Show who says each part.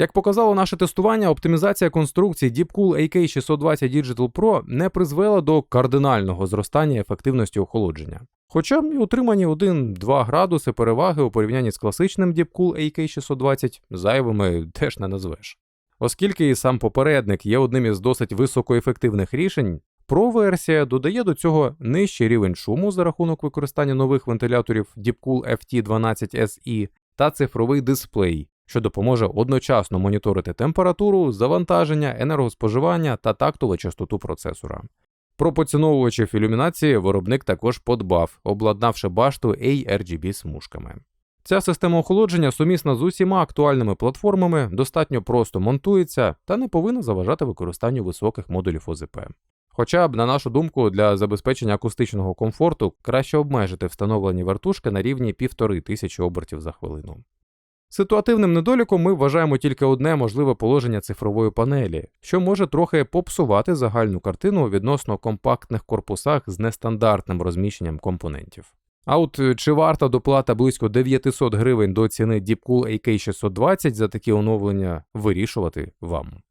Speaker 1: Як показало наше тестування, оптимізація конструкції Deepcool AK620 Digital Pro не призвела до кардинального зростання ефективності охолодження. Хоча і отримані 1-2 градуси переваги у порівнянні з класичним Deepcool AK620 зайвими теж не назвеш. Оскільки і сам попередник є одним із досить високоефективних рішень, Pro-версія додає до цього нижчий рівень шуму за рахунок використання нових вентиляторів Deepcool FT12 SE та цифровий дисплей, що допоможе одночасно моніторити температуру, завантаження, енергоспоживання та тактову частоту процесора. Про поціновувачів ілюмінації виробник також подбав, обладнавши башту ARGB смужками. Ця система охолодження сумісна з усіма актуальними платформами, достатньо просто монтується та не повинна заважати використанню високих модулів ОЗП. Хоча б, на нашу думку, для забезпечення акустичного комфорту краще обмежити встановлені вертушки на рівні 1500 обертів за хвилину. Ситуативним недоліком ми вважаємо тільки одне можливе положення цифрової панелі, що може трохи попсувати загальну картину відносно компактних корпусах з нестандартним розміщенням компонентів. А от е, чи варта доплата близько 900 гривень до ціни Deepcool AK620 за такі оновлення вирішувати вам.